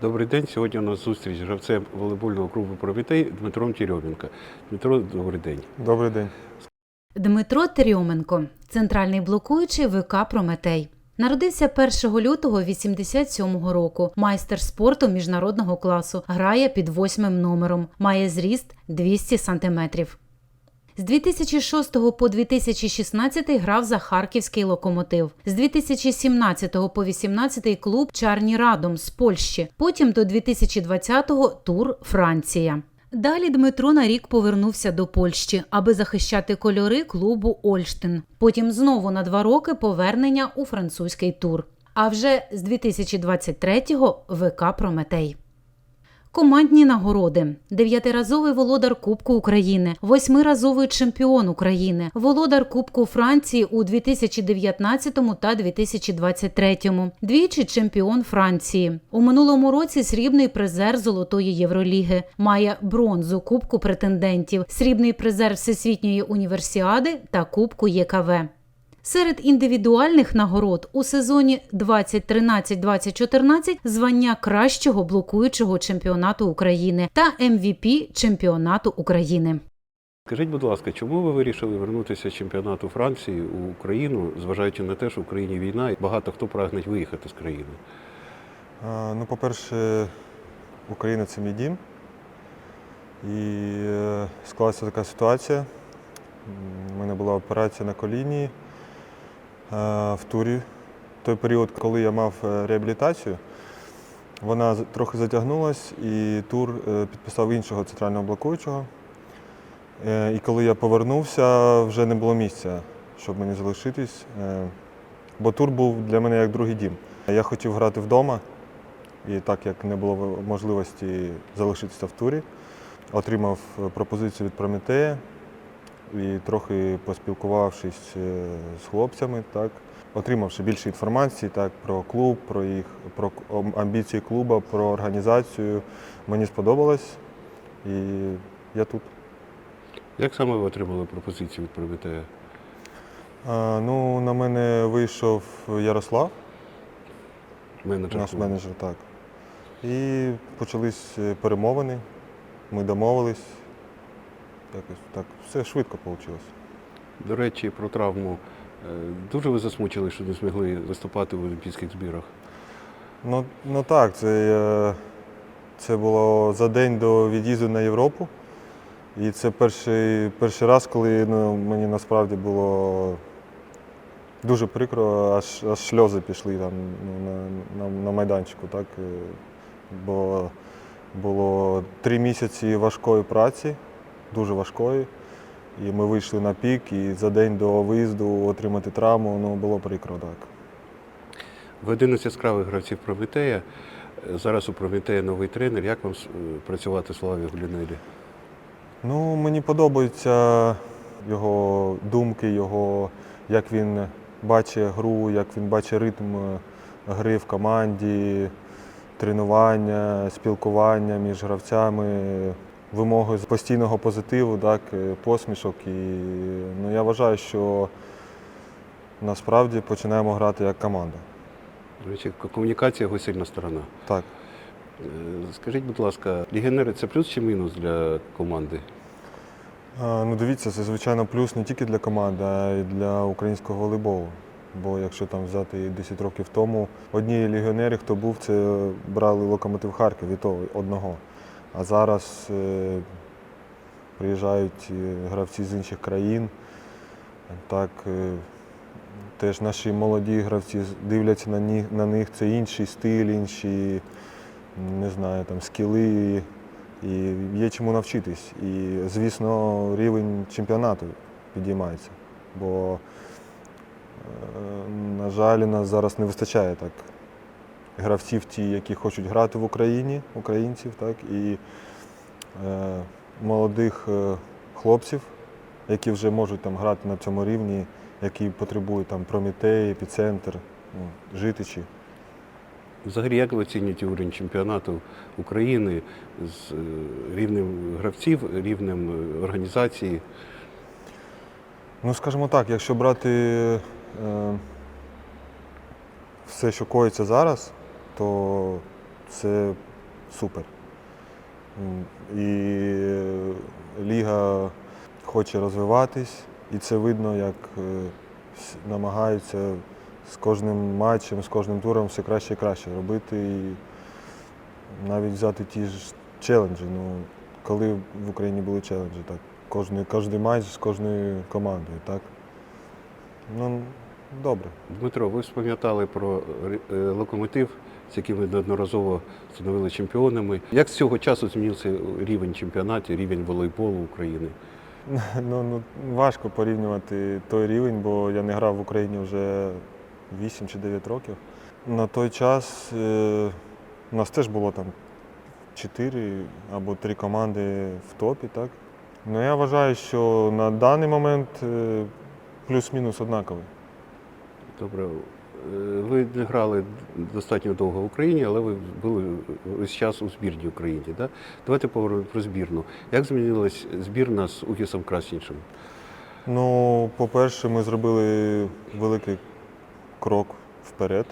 Добрий день. Сьогодні у нас зустріч з гравцем волейбольного клубу Прометей Дмитром Тірьоменко. Дмитро, добрий день. Добрий день. Дмитро Терьоменко, центральний блокуючий ВК Прометей. Народився 1 лютого 87-го року. Майстер спорту міжнародного класу. Грає під восьмим номером. Має зріст 200 сантиметрів. З 2006 по 2016 грав за харківський локомотив. З 2017 по 2018 клуб Чарні Радом з Польщі. Потім до 2020-го тур Франція. Далі Дмитро на рік повернувся до Польщі, аби захищати кольори клубу Ольштин. Потім знову на два роки повернення у французький тур. А вже з 2023-го ВК Прометей. Командні нагороди: дев'ятиразовий володар Кубку України, восьмиразовий чемпіон України, володар Кубку Франції у 2019 та 2023, двічі чемпіон Франції. У минулому році срібний призер Золотої Євроліги, має бронзу Кубку претендентів, срібний призер Всесвітньої універсіади та Кубку ЄКВ. Серед індивідуальних нагород у сезоні 2013-2014 звання кращого блокуючого чемпіонату України та МВП чемпіонату України. Скажіть, будь ласка, чому ви вирішили вернутися з чемпіонату Франції у Україну, зважаючи на те, що в Україні війна і багато хто прагне виїхати з країни? Ну, по-перше, Україна це мій дім. І е, склалася така ситуація. У мене була операція на коліні в турі. Той період, коли я мав е, реабілітацію, вона трохи затягнулась, і тур е, підписав іншого центрального блокуючого. Е, І коли я повернувся, вже не було місця, щоб мені залишитись. Бо тур був для мене як другий дім. Я хотів грати вдома, і так як не було можливості залишитися в турі, отримав пропозицію від Прометея і трохи поспілкувавшись е, з хлопцями, так, отримавши більше інформації так, про клуб, про їх про амбіції клубу, про організацію, мені сподобалось і я тут. Як саме ви отримали пропозицію від Прометея? Ну, на мене вийшов Ярослав, Менеджер наш менеджер, так. І почались е, перемовини, ми домовились. Якось так, все швидко вийшло. До речі, про травму. Е, Дуже ви засмучили, що не змогли виступати в Олімпійських збірах. Ну, ну так, це, е, це було за день до від'їзду на Європу. І це перший, перший раз, коли ну, мені насправді було дуже прикро, аж, аж сльози пішли там ну, на, на, на майданчику. Так? е, Бо було три місяці важкої праці, дуже важкої. І ми вийшли на пік, і за день до виїзду отримати травму ну, було прикро. Так. Ви один із яскравих гравців Прометея. Е, Зараз у Прометея новий тренер. Як вам е, працювати Славі Гулінелі? Ну, мені подобаються його думки, його, як він бачить гру, як він бачить ритм е, гри в команді, тренування, спілкування між гравцями, вимоги з постійного позитиву, так, е, посмішок. І ну, я вважаю, що насправді починаємо грати як команда. До речі, комунікація його сильна сторона. Так. Е, Скажіть, будь ласка, легіонери це плюс чи мінус для команди? Ну, дивіться, це звичайно плюс не тільки для команди, а й для українського волейболу. Бо якщо там взяти 10 років тому, одні легіонери, хто був, це брали локомотив Харків і то одного. А зараз е, приїжджають е, гравці з інших країн. Так, е, теж наші молоді гравці дивляться на них, на них це інший стиль, інші не знаю, там, скіли. І є чому навчитись. І, звісно, рівень чемпіонату підіймається. Бо, на жаль, нас зараз не вистачає так гравців, ті, які хочуть грати в Україні, українців, так, і е, молодих е, хлопців, які вже можуть там грати на цьому рівні, які потребують там Прометей, епіцентр, ну, житичі. Взагалі, як ви оцінюєте уровень чемпіонату України з е, рівнем гравців, рівнем е, організації? Ну, скажімо так, якщо брати е, все, що коїться зараз, то це супер. І ліга хоче розвиватись, і це видно, як е, намагаються з кожним матчем, з кожним туром все краще і краще робити. І навіть взяти ті ж челенджі. Ну, коли в Україні були челенджі, так. Кожний, кожний матч з кожною командою, так. Ну, добре. Дмитро, ви спам'ятали про е, локомотив, з яким ви неодноразово становили чемпіонами. Як з цього часу змінився рівень чемпіонату, рівень волейболу України? Ну, ну, важко порівнювати той рівень, бо я не грав в Україні вже 8 чи 9 років. На той час е, у нас теж було там 4 або 3 команди в топі, так? Ну я вважаю, що на даний момент е, плюс-мінус однаковий. Добре, ви не грали достатньо довго в Україні, але ви були весь час у збірній Україні. Да? Давайте поговоримо про збірну. Як змінилась збірна з Угісом Краснічем? Ну, по-перше, ми зробили великий крок вперед.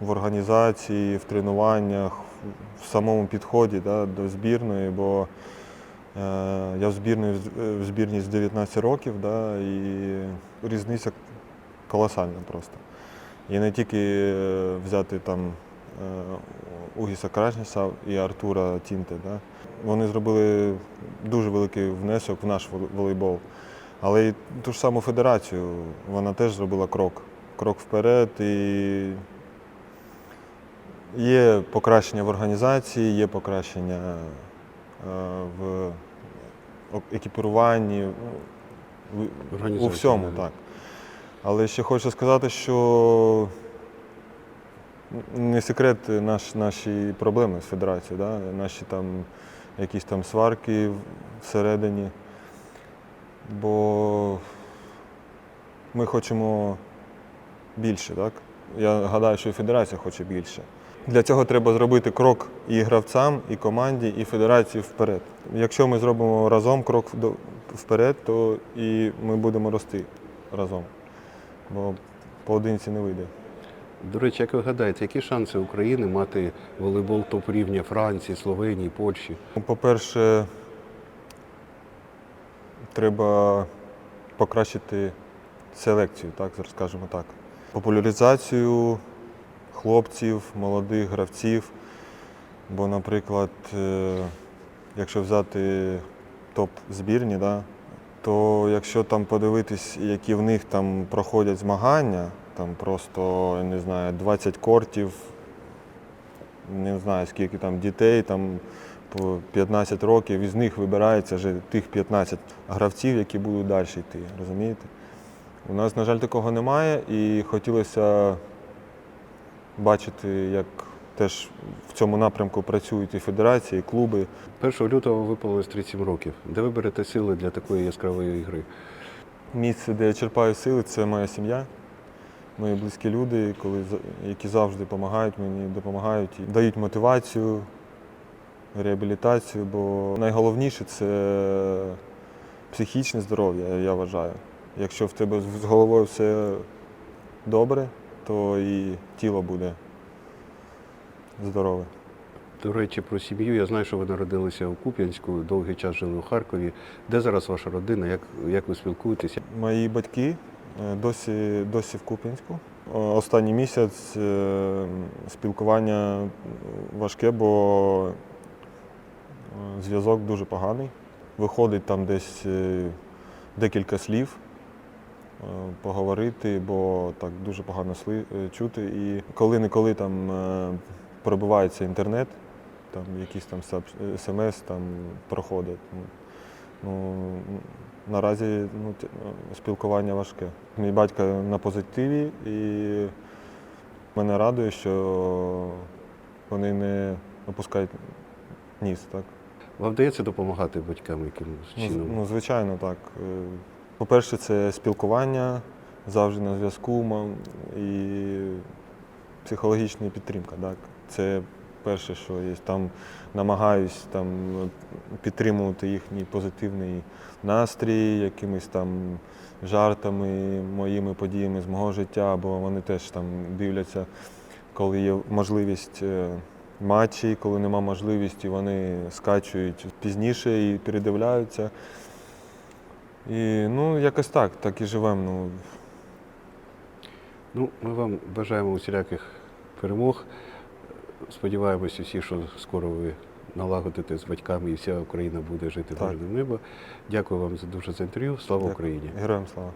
В організації, в тренуваннях, в самому підході да, до збірної, бо е, я в збірні, в збірні з 19 років, да, і різниця колосальна просто. І не тільки е, взяти там е, Угіса Крашніса і Артура Тінте. Да. Вони зробили дуже великий внесок в наш волейбол. Але і ту ж саму федерацію вона теж зробила крок. Крок вперед. І є покращення в організації, є покращення е, в екіпіруванні, у всьому, так. Але ще хочу сказати, що не секрет наш, наші проблеми з федерацією, да? наші там якісь там сварки всередині. Бо ми хочемо більше, так? Я гадаю, що і федерація хоче більше. Для цього треба зробити крок і гравцям, і команді, і федерації вперед. Якщо ми зробимо разом крок вперед, то і ми будемо рости разом. Бо поодинці не вийде. До речі, як ви гадаєте, які шанси України мати волейбол топ-рівня Франції, Словенії, Польщі? По-перше, треба покращити селекцію, так скажімо так. Популяризацію хлопців, молодих гравців. Бо, наприклад, е, якщо взяти топ збірні, да, то якщо там подивитись, які в них там проходять змагання, там просто, я не знаю, 20 кортів, не знаю, скільки там дітей, там по 15 років, із них вибирається вже тих 15 гравців, які будуть далі йти. Розумієте? У нас, на жаль, такого немає, і хотілося бачити, як теж в цьому напрямку працюють і федерації, і клуби. 1 лютого виповнилось 37 років. Де ви берете сили для такої яскравої гри? Місце, де я черпаю сили, це моя сім'я, мої близькі люди, коли, які завжди допомагають мені, допомагають і дають мотивацію, реабілітацію, бо найголовніше це психічне здоров'я, я вважаю. Якщо в тебе з головою все добре, то і тіло буде здорове. До речі, про сім'ю. Я знаю, що ви народилися у Куп'янську, довгий час жили у Харкові. Де зараз ваша родина? Як, як ви спілкуєтеся? Мої батьки е, досі, досі в Куп'янську. Останній місяць е, спілкування важке, бо е, зв'язок дуже поганий. Виходить там десь декілька слів поговорити, бо так дуже погано е, чути. І коли-неколи там е, пробивається інтернет, там якісь там смс там проходять. Ну, наразі ну, спілкування важке. Мій батько на позитиві і мене радує, що вони не опускають ніс. Так? Вам вдається допомагати батькам якимось Ну, чином? ну, звичайно, так. По-перше, це спілкування, завжди на зв'язку і психологічна підтримка. Так. Це перше, що є. Там намагаюсь там, підтримувати їхній позитивний настрій, якимись там жартами, моїми подіями з мого життя, бо вони теж там дивляться коли є можливість е, матчі, коли нема можливості, вони скачують пізніше і передивляються. І ну, якось так, так і живемо. Ну, Ну, ми вам бажаємо усіляких перемог. Сподіваємося всі, що скоро ви налагодите з батьками і вся Україна буде жити в мирним небо. Дякую вам дуже за інтерв'ю. Слава Дякую. Україні! Героям слава.